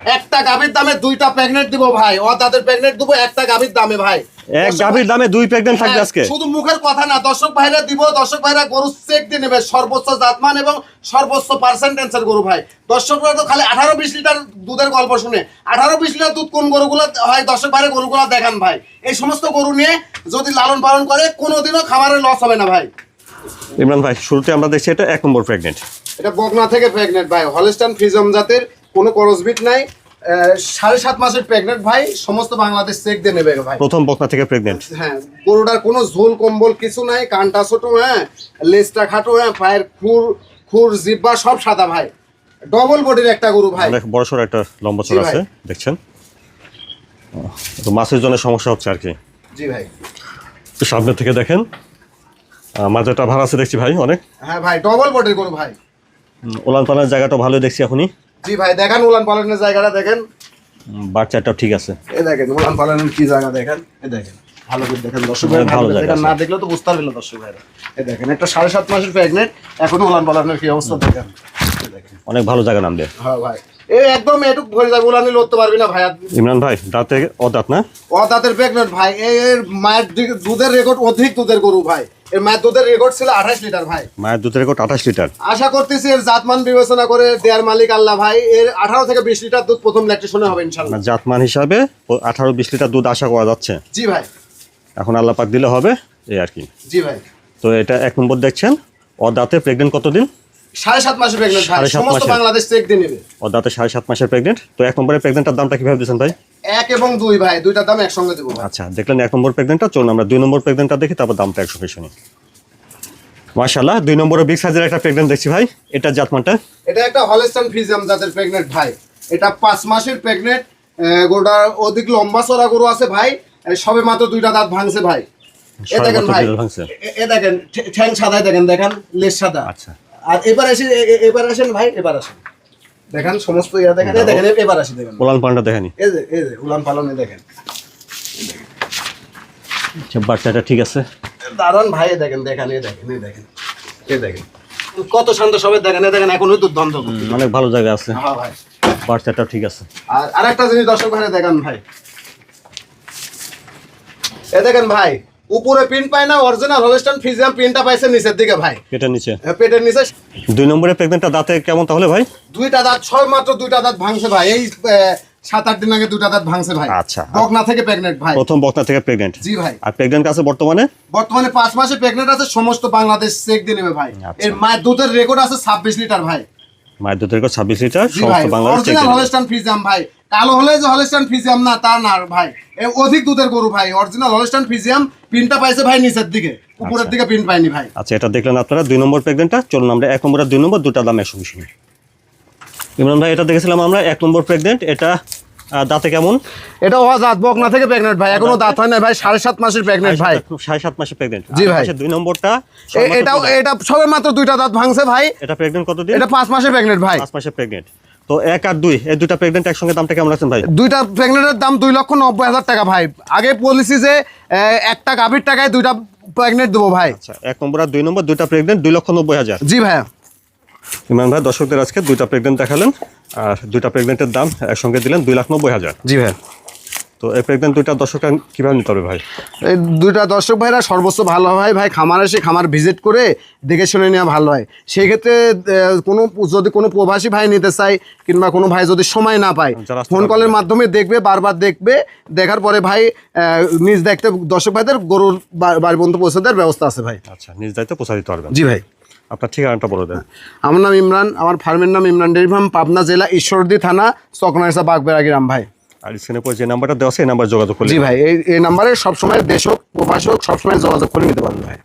একটা গাভীর দামে দুইটা প্রেগনেন্ট দিব ভাই। ও তাদের প্রেগনেন্ট দিব একটা গাভীর দামে ভাই। এক গাভীর দামে দুই প্রেগনেন্ট থাকবে হ্যাঁ, আজকে। শুধু মুখের কথা না দর্শক ভাইরা দিব দর্শক ভাইরা গরু চেক দিয়ে নেবে সর্বোচ্চ জাতমান এবং সর্বোচ্চ পার্সেন্টেন্সের গরু ভাই। দর্শকরা তো খালি আঠারো বিশ লিটার দুধের গল্প শুনে আঠারো বিশ লিটার দুধ কোন গরুগুলো হয় দর্শক ভাইরা গরুগুলো দেখান ভাই। এই সমস্ত গরু নিয়ে যদি লালন পালন করে কোনোদিনও খাবারের লস হবে না ভাই। ইমরান ভাই শুরুতে আমরা দেখছি এটা এক নম্বর প্রেগনেন্ট এটা বগনা থেকে প্রেগনেন্ট ভাই হলস্টান ফ্রিজম জাতের কোনো করসবিট নাই। সাড়ে সাত মাসের প্রেগনেন্ট ভাই সমস্ত বাংলাদেশ চেক দিয়ে নেবে ভাই। প্রথম বকনা থেকে প্রেগনেন্ট হ্যাঁ গরুটার কোনো ঝোল কম্বল কিছু নাই কানটা ছোট হ্যাঁ লেজটা খাটো হ্যাঁ পায়ের খুর খুর জিব্বা সব সাদা ভাই। ডবল বডির একটা গরু ভাই। বড় সড়ো একটা লম্বা চড় আছে দেখছেন? তো মাছের জন্য সমস্যা হচ্ছে আর কি। জি ভাই। তো সামনে থেকে দেখেন। মাজাটা ভাড়া আছে দেখছি ভাই অনেক। হ্যাঁ ভাই ডবল বডির গরু ভাই। ওলান পালার জায়গাটা ভালো দেখছি এখনই। জি ভাই দেখেন উলান পালনের জায়গাটা দেখেন। বাচ্চাটা ঠিক আছে। এই দেখেন উলান পালনের কি জায়গা দেখেন? এ দেখেন ভালো করে দেখেন দর্শক ভাই জায়গা দেখেন। না দেখলে তো বুঝতে পারবেন না দর্শক ভাইরা। এ দেখেন একটা সাড়ে সাত মাসের প্রেগনেন্ট এখনও উলান পালনের কি অবস্থা দেখেন? দেখেন। অনেক ভালো জায়গা নামবে হ্যাঁ ভাই। এ একদম এটুক ভরে যাবে উলানি লড়তে পারবি না ভাই। ইমরান ভাই দাঁতে ও দাঁত না? ও প্রেগনেন্ট ভাই এই এর মায়ের দুধের রেকর্ড অধিক দুধের গরু ভাই। এর মায়ের দুধের রেকর্ড ছিল আঠাশ লিটার ভাই। মায়ের দুধের রেকর্ড আঠাশ লিটার আশা করতেছি এর জাতমান বিবেচনা করে দেয়ার মালিক আল্লাহ ভাই এর আঠারো থেকে বিশ লিটার দুধ প্রথম ল্যাকটেশনে হবে ইনশাল্লাহ আপনার জাতমান হিসাবে আঠারো বিশ লিটার দুধ আশা করা যাচ্ছে। জি ভাই। এখন আল্লাহ পাক দিলে হবে এই আর কি। জি ভাই। তো এটা এক নম্বর দেখছেন ও দাঁতে প্রেগনেন্ট কতদিন? সাড়ে সাত মাসে প্রেগনেন্ট সাড়ে সাত সমস্ত বাংলাদেশ চেক দিয়ে নেবে। ও দাঁতে সাড়ে সাত মাসের প্রেগনেন্ট তো এক নম্বরের প্রেগনেন্টের দামটা কীভাবে দিচ্ছেন ভাই? এক এবং দুই ভাই। দুইটার দাম একসঙ্গে দেবো আচ্ছা দেখলেন এক নম্বর প্রেগনেন্টটা চলুন আমরা দুই নম্বর প্রেগনেন্টটা দেখি তারপর দামটা একসঙ্গে শুনি। মাশাল্লাহ দুই নম্বরে বিগ সাইজের একটা প্রেগনেন্ট দেখছি ভাই। এটা জাতমানটা? এটা একটা ফ্রিজিয়াম জাতের প্রেগনেন্ট ভাই। এটা পাঁচ মাসের প্রেগনেন্ট গরুটার অধিক লম্বা চড়া গরু আছে ভাই। সবে মাত্র দুইটা দাঁত ভাঙছে ভাই। এ দেখেন ভাই। এ- দেখেন ঠ্যাং সাদাই দেখেন দেখেন লেজ সাদা। আচ্ছা। আর এবার আসি এ- এ- এবার আসেন ভাই এবার আসেন। দেখেন সমস্ত ইয়া দেখেন। দেখেন এবার আসি দেখেন। ওলান পানটা দেখেনি? এই যে এই যে উলান পালনে দেখেন। আচ্ছা বাচ্চাটা ঠিক আছে? দাঁড়ান ভাই দেখেন দেখেন এ দেখেন এ দেখেন এ দেখেন। কত শান্ত সবে দেখেন এ দেখেন এখনই দুর্দান্ত অনেক ভালো জায়গা আছে। হ্যাঁ ভাই। বাচ্চাটাও ঠিক আছে। আর আরেকটা জিনিস দর্শক ভাই দেখান ভাই। এ দেখেন ভাই। উপরে পিন পায় না অরিজিনাল হলস্টাইন ফ্রিজিয়াম পিনটা পাইছে নিচের দিকে ভাই। এটা নিচে। এ পেটের নিচে। দুই নম্বরের প্রেগনেন্টটা দাঁতে কেমন তাহলে ভাই? দুইটা দাঁত ছয় মাত্র দুইটা দাঁত ভাঙছে ভাই। এই সাত আট দিন আগে দুইটা দাঁত ভাঙছে ভাই। আচ্ছা। বকনা থেকে প্রেগনেন্ট ভাই। প্রথম বকনা থেকে প্রেগনেন্ট জি ভাই। আর প্রেগনেন্ট আছে বর্তমানে? বর্তমানে পাঁচ মাসে প্রেগনেন্ট আছে সমস্ত বাংলাদেশ চেক দিয়ে নেবে ভাই। আচ্ছা। এর মায়ের দুধের রেকর্ড আছে ছাব্বিশ লিটার ভাই। মায়ের দুধের রেকর্ড ছাব্বিশ লিটার সমস্ত বাংলাদেশ অরিজিনাল দিয়ে নেবে। হলস্টাইন ফ্রিজিয়াম ভাই। কালো হলে যে হলস্টাইন ফ্রিজিয়াম না তা না ভাই। অধিক দুধের গরু ভাই। অরিজিনাল হলস্টাইন ফ্রিজিয়াম পিনটা পাইছে ভাই নিচের দিকে উপরের আচ্ছা। দিকে পিন পাইনি ভাই। আচ্ছা এটা দেখলেন আপনারা দুই নম্বর প্রেগনেন্টটা চলুন আমরা এক নম্বর আর দুই নম্বর দুটা দাম একসঙ্গে শুনি। ইমরান ভাই এটা দেখেছিলাম আমরা এক নম্বর প্রেগনেন্ট এটা দাঁতে কেমন? এটা অজাত বকনা থেকে প্রেগনেন্ট ভাই এখনও দাঁত? হয় না ভাই সাড়ে সাত মাসের প্রেগনেন্ট ভাই। সাড়ে সাত মাসে প্রেগনেন্ট। জি ভাই। দুই নম্বরটা এ- এটাও এটা সবে মাত্র দুইটা দাঁত ভাঙছে ভাই। এটা প্রেগনেন্ট কতদিন এটা পাঁচ মাসের প্রেগনেন্ট ভাই। পাঁচ মাসে প্রেগনেন্ট। তো এক আর দুই এই দুটা প্রেগনেন্ট একসঙ্গে দামটা কেমন আছেন ভাই? দুইটা প্রেগনেন্টের দাম দুই লক্ষ নব্বই হাজার টাকা ভাই। আগে পলিসি যে একটা গাভীর টাকায় দুইটা প্রেগনেন্ট দেবো ভাই। আচ্ছা এক নম্বর আর দুই নম্বর দুইটা প্রেগনেন্ট দুই লক্ষ নব্বই হাজার। জি ভাইয়া ইমান ভাই দর্শকদের আজকে দুইটা প্রেগনেন্ট দেখালেন আর দুইটা প্রেগনেন্টের দাম একসঙ্গে দিলেন দুই লাখ নব্বই হাজার। জি ভাইয়া তো এই প্রেগনেন্ট দুইটা দর্শকরা কীভাবে নিতে হবে ভাই? এই দুইটা দর্শক ভাইরা সর্বোচ্চ ভালো হয় ভাই খামার এসে খামার ভিজিট করে দেখে শুনে নেওয়া ভালো হয়। সেই ক্ষেত্রে কোনো যদি কোনো প্রবাসী ভাই নিতে চায় কিংবা কোনো ভাই যদি সময় না পায় ফোন কলের মাধ্যমে দেখবে বারবার দেখবে দেখার পরে ভাই নিজ দেখতে দর্শক ভাইদের গরুর বাড়ি পর্যন্ত পৌঁছে দেওয়ার ব্যবস্থা আছে ভাই। আচ্ছা নিজ দায়িত্বে পৌঁছা দিতে পারবেন। জি ভাই। আপনার ঠিকানাটা বলে দেন। আমার নাম ইমরান আমার ফার্মের নাম ইমরান ডেরি ফার্ম পাবনা জেলা ঈশ্বরদী থানা চকনাইসা বাগবেড়া গ্রাম ভাই। আর স্ক্রিনে পর যে নাম্বারটা দেওয়া আছে, এই নাম্বার যোগাযোগ করলে জি ভাই, এই এই নাম্বারে সবসময় দেশক হোক সবসময় যোগাযোগ করে নিতে পারবেন ভাই।